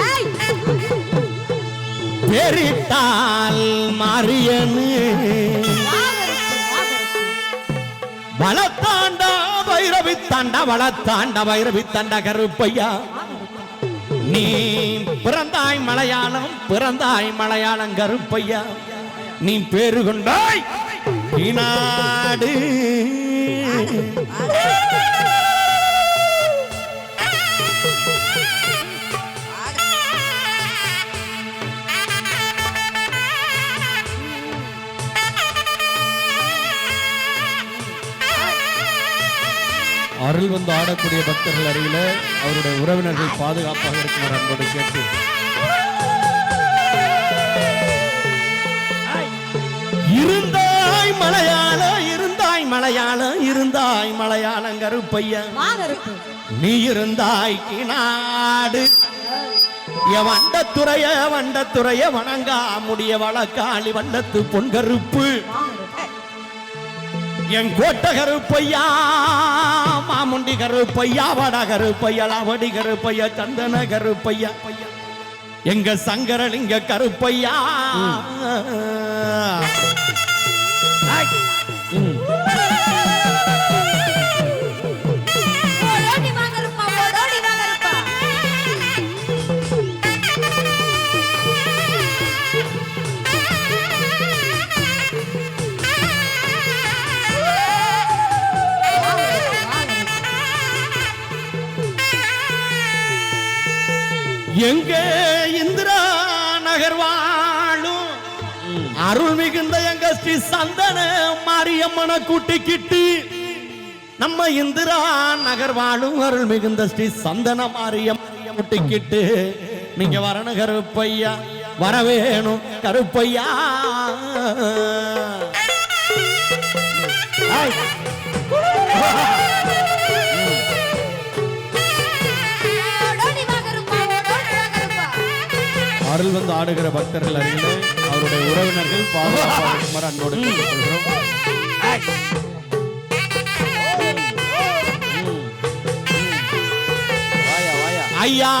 ஏய், பெரிட்டால் மாரியனு. வளத்தாண்டா வைரவி தாண்டா வளத்தாண்ட வைரவி தாண்டா கருப்பையா. நீ பிறந்தாய் மலையாளம் பிறந்தாய் மலையாளம் கருப்பையா. நீ பேரு கொண்டாய் நாடு. அருள் வந்து ஆடக்கூடிய பக்தர்கள் அருகில அவருடைய உறவினர்கள் பாதுகாப்பாக இருக்கிறார் அன்போடு கேட்டு இருந்தாய் மலையாள இருந்தாய் மலையாள இருந்தாய் மலையாளம் கருப்பையா வாகருக்கு. நீ இருந்தாய் நாடு என் வண்டத்துறைய வண்டத்துறைய வணங்கா முடிய வழக்காளி வண்டத்து பொன் கருப்பு வாகருக்கு. என் கோட்ட கருப்பையா மாமுண்டி கருப்பையா வட கருப்பையா லாவடி கருப்பையா சந்தன கருப்பையா எங்க சங்கரலிங்க கருப்பையா. எங்க இந்திரா நகர் வாழும்? அருள் மிகுந்த எங்க ஸ்ரீ சந்தன மாரியம்மனை கூட்டிக்கிட்டு நம்ம இந்திரா நகர் வாழும் அருள் மிகுந்த ஸ்ரீ சந்தன மாரியம் கூட்டிக்கிட்டு நீங்க வரணும் கருப்பையா வர வேணும் கருப்பையா ஐ. அருள் வந்து ஆடுகிற பக்தர்கள் அருகிலே அவருடைய உறவினர்கள் பாதுகாப்பாக அன்போடு ஐயா.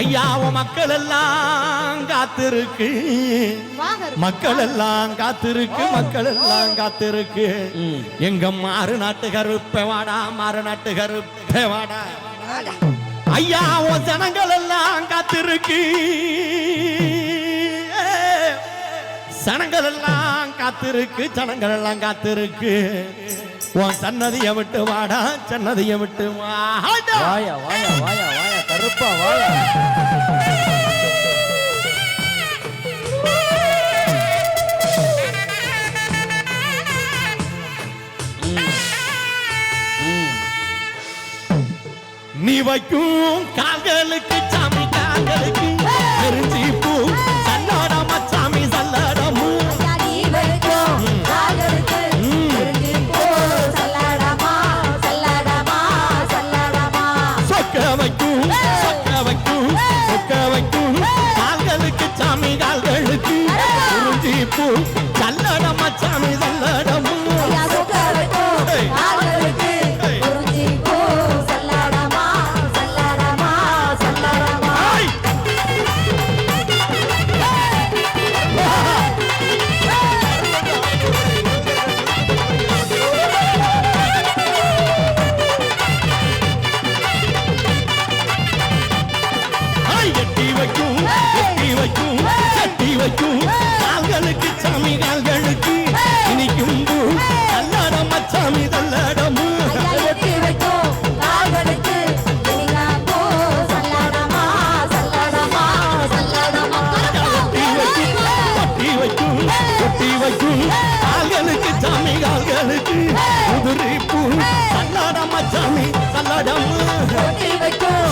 ஐயா மக்கள் எல்லாம் காத்திருக்கு. மக்கள் எல்லாம் காத்திருக்கு மக்கள் எல்லாம் காத்திருக்கு. எங்க மாறு நாட்டு கருப்பை வாடா மாறு நாட்டு கருப்பை வாடா. ஐயா உன் ஜனங்கள் எல்லாம் காத்திருக்கு. ஜனங்கள் எல்லாம் காத்திருக்கு ஜனங்கள் எல்லாம் காத்திருக்கு. உன் சன்னதியை விட்டு வாடா சன்னதியை விட்டு வாடா வாயா வாயா வாயா வாயா கருப்பா வாயா. வைக்கும். கால்களுக்கு சாமி கால்களுக்கு எரிஞ்சி பூ. சல்லாடமா சாமி சல்லாடமு. சொக்க வைக்கும் சொக்க வைக்கும் சொக்க வைக்கும். கால்களுக்கு சாமி கால்களுக்கு பூ. சல்லாடமா சாமி ஒட்டி வைக்கும். கால்களுக்கு சாமி கால்களுக்கு உதிரி பூ. தள்ளாடமா சாமி தள்ளாடமு ஒட்டி வைக்கும்.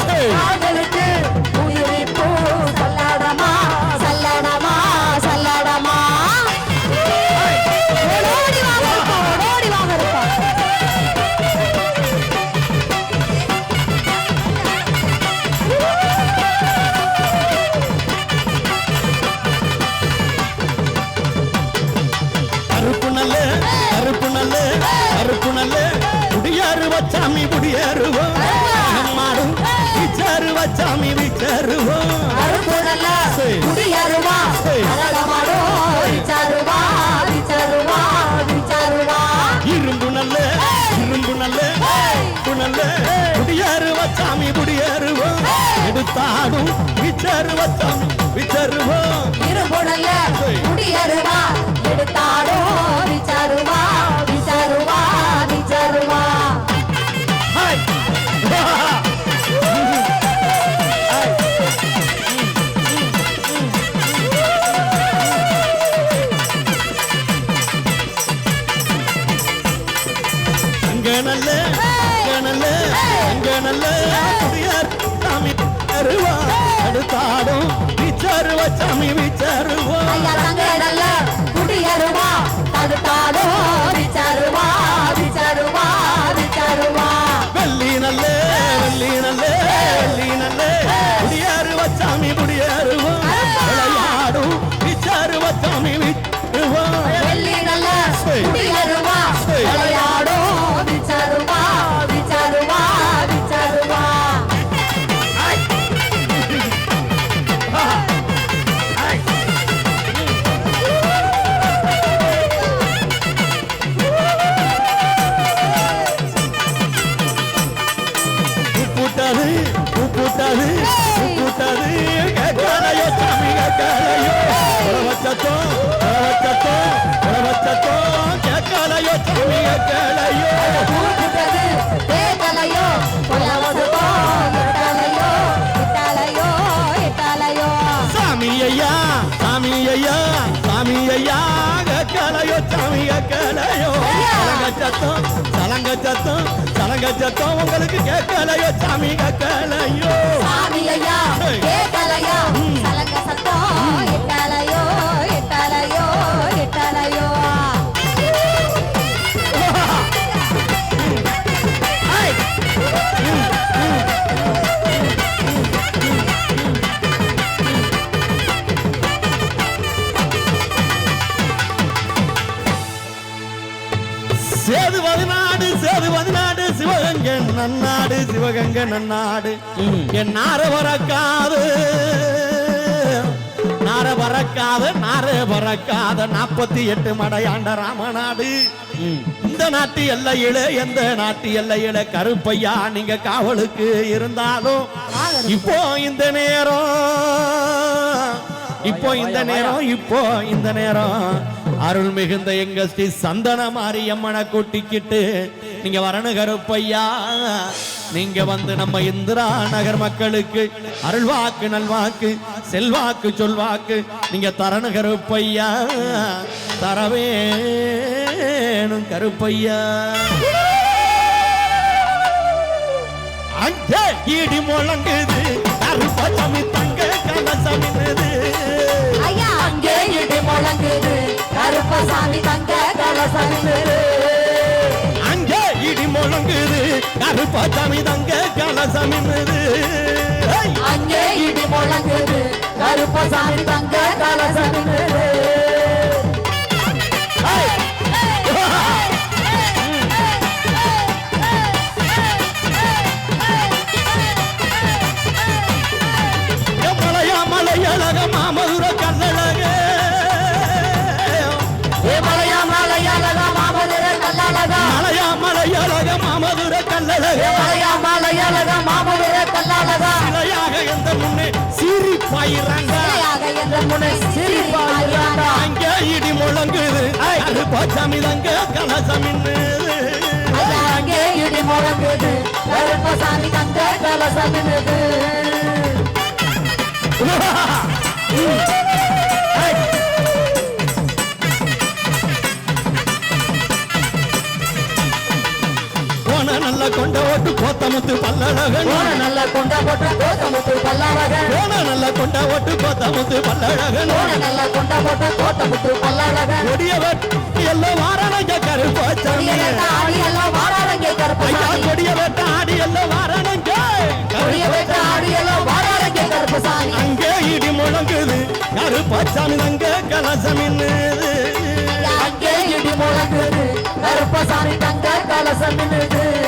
எடுத்தாடும் விச்சருவ சாமி விச்சருவோம் இருபுடல்ல விசாருவா விசாருவா விசாருவா ஹாய். அங்க நல்ல நல்ல நல்ல. விச்சருவா கேட்கலையோ வச்சத்தோ வச்சத்தோ வச்சத்தோ கேட்கலையோ சாமி கேட்கலையோ கேட்கலையோ சாமி ஐயா சாமி ஐயா சாமி ஐயா கேட்கலையோ சாமி கேட்கலையோ சத்தம் சலங்க சத்தம் சலங்க சத்தம் உங்களுக்கு கேட்கலையோ சாமி கேட்கலையோ சாமி ஐயா கேட்கலையோ சலங்க சத்தம் சேது பதினாடு சேது பதினாடு சிவகங்கை நன்னாடு சிவகங்கை நன்னாடு. என் நார பறக்காது நார பறக்காத நார பறக்காத நாற்பத்தி எட்டு மடையாண்ட ராமநாடு. இந்த நாட்டு எல்லையில எந்த நாட்டு எல்லையில கருப்பையா நீங்க காவலுக்கு இருந்தாலும் இப்போ இந்த நேரம் இப்போ இந்த நேரம் இப்போ இந்த நேரம். அருள் மிகுந்த எங்க ஸ்ரீ சந்தன மாரியம்மனை கூட்டிக்கிட்டு நீங்க வரணும் கருப்பையா நீங்க வந்து நம்ம இந்திரா நகர் மக்களுக்கு அருள்வாக்கு நல்வாக்கு செல்வாக்கு சொல்வாக்கு நீங்க தரணும் கருப்பையா தரவேணும் கருப்பையா அந்த இடி முழங்குது கருப்பசாமி தங்க கலசமினது ஐயா அங்கே இடி முழங்குது கருப்பசாமி தங்க கலசமிது இடி முழங்குது கருப்பசாமி தங்க கலசமி மிது அங்கே இடி முழங்குது. கருப்பசாமி தங்க கலசமி மலையா கருப்பசாமி தங்க கலசமின்னு அங்கே இடி முழங்குது. கருப்பசாமி தங்க கலசமிது போன நல்ல கொண்ட ஓட்டு கோத்தமுத்து பல்லழகன். நல்ல கொண்ட போட்ட கோத்தமுத்து பல்லழகன். போன நல்ல கொண்ட ஓட்டு கோத்தமுத்து பல்லழகன் போன நல்ல கொண்ட போட்ட கோத்தமுத்து பல்லழகன். கொடியவர் எல்லாம் வாரணங்க கருப்பாச்சாமி ஆடி எல்லாம் வாராரங்கே ஐயா கருப்பசாமி கொடிய வெட்ட ஆடி எல்லாம் வாரணங்க. கொடிய வேட்ட ஆடி எல்லாம் வாராரங்கே கருப்பசாமி அங்கே இடி முழங்குது கருப்பாச்சாமி தங்க கலசமின்னு ஐயா, அங்கே இடி முழங்குது கருப்பசாமி தங்க கலசமிது Hey,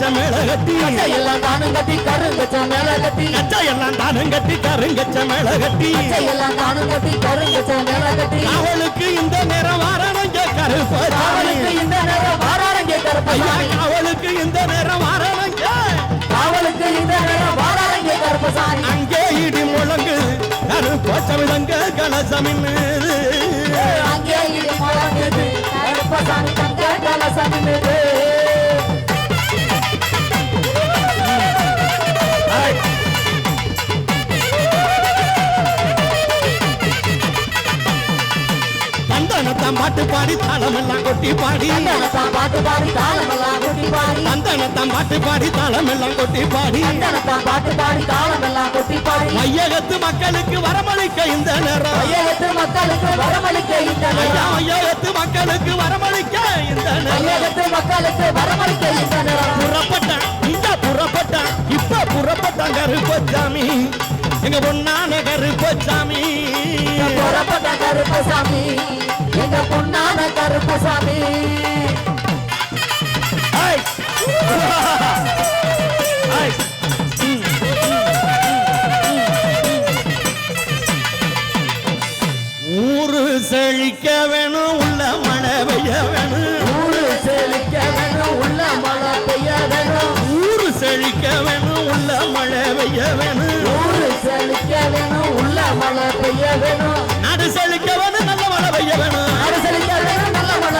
கருங்கச்ச மேல கட்டி. எல்லாம் தானும் கட்டி கருங்கச்ச மேல கட்டி. கச்சை எல்லாம் தானும் கட்டி கருங்கச்ச மேல கட்டி. எல்லாம் தானும் கட்டி கருங்கச்ச மேல கட்டி. அவளுக்கு இந்த நேரம் வாரணங்க கருப்பசாமி காவலுக்கு இந்த நேரம் வாராரங்க ஐயா கருப்பசாமி அவளுக்கு இந்த நேரம் வாரணங்க காவலுக்கு இந்த நேரம் வாராரங்க கருப்பசாமி அங்கே இடி முழங்கு கருப்பச்சமிதங்க கலசமின்னு. தந்தனத்தான் பாட்டு பாடி தாளமெல்லாம் கொட்டி பாடி. தந்தனத்தான் பாட்டு பாடி தாளமெல்லாம் கொட்டி பாடி. தந்தனத்தான் பாட்டு பாடி தாளமெல்லாம் கொட்டி பாடி. தந்தனத்தான் பாட்டு பாடி தாளமெல்லாம் கொட்டி பாடி. மையகத்து மக்களுக்கு வரமளிக்க இந்த நேரம் மையகத்து மக்களுக்கு வரமளிக்க இந்த நேரம் மையகத்து மக்களுக்கு வரமளிக்க இந்த நேரம் மையகத்து மக்களுக்கு வரமளிக்க இந்த நேரம் புறப்பட்டான் இந்த புறப்பட்டான் இப்ப புறப்பட்டான் கருப்பசாமி. எங்க பொண்ணான கருப்பசாமி. புறப்பட்ட கருப்பசாமி. எங்க பொண்ணான கருப்பசாமி ஊரு செழிக்க வேணும் உள்ள மழை பெய்ய வேணும். ஊரு செழிக்க வேணும் உள்ள மழை பெய்ய வேணும். ஊரு செழிக்க வேணும் உள்ள மழை பெய்ய வேணும். ஊரு செழிக்க வேணும் உள்ள மழை பெய்ய வேணும். நாடு செழிக்க வேணும் நல்ல மழை பெய்ய வேணும்.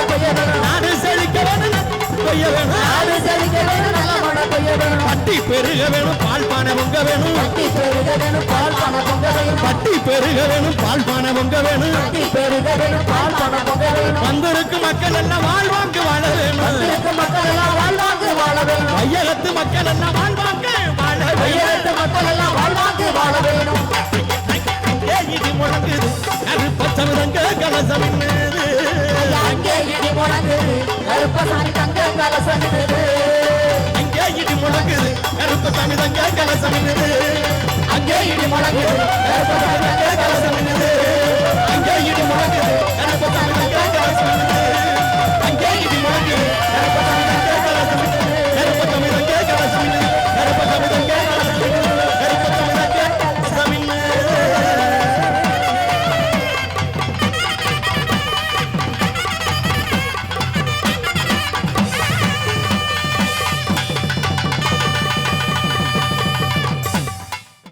நாடு செழிக்க வேணும் நல்ல வேணும் நாடு செழிக்க வேணும் நல்ல மழை பெய்ய வேணும் பட்டி பெருக வேணும் பால் பானை பொங்க வேணும். பெருக வேணும் பால் பொங்க வேணும் பட்டி பெருக வேணும் பால் பானை பொங்க வேணும். பெருக வேணும் பால் பொங்க வேணும் வந்திருக்கு மக்கள் எல்லாம் வாழ்வாங்கு வாழ வேணும். இருக்க மக்கள் எல்லாம் வாழ்வாங்கு வாழ வேணும். மக்கள் எல்லாம் வாழ்வாங்கு வாழ வேணும் கையெழுத்து மக்கள் எல்லாம் வாழ்வாங்கு வாழ வேணும் முழங்குது கலசம் மீது முழங்குது கருப்பசாமி தங்க கலசம் நின்னுது. அங்கே இடி முழங்குது கருப்பச்சமிதங்க கலசம் மீது அங்கே இடி முழங்குது கருப்பசாமி தங்க கலசம் அங்கே இடி முழங்குது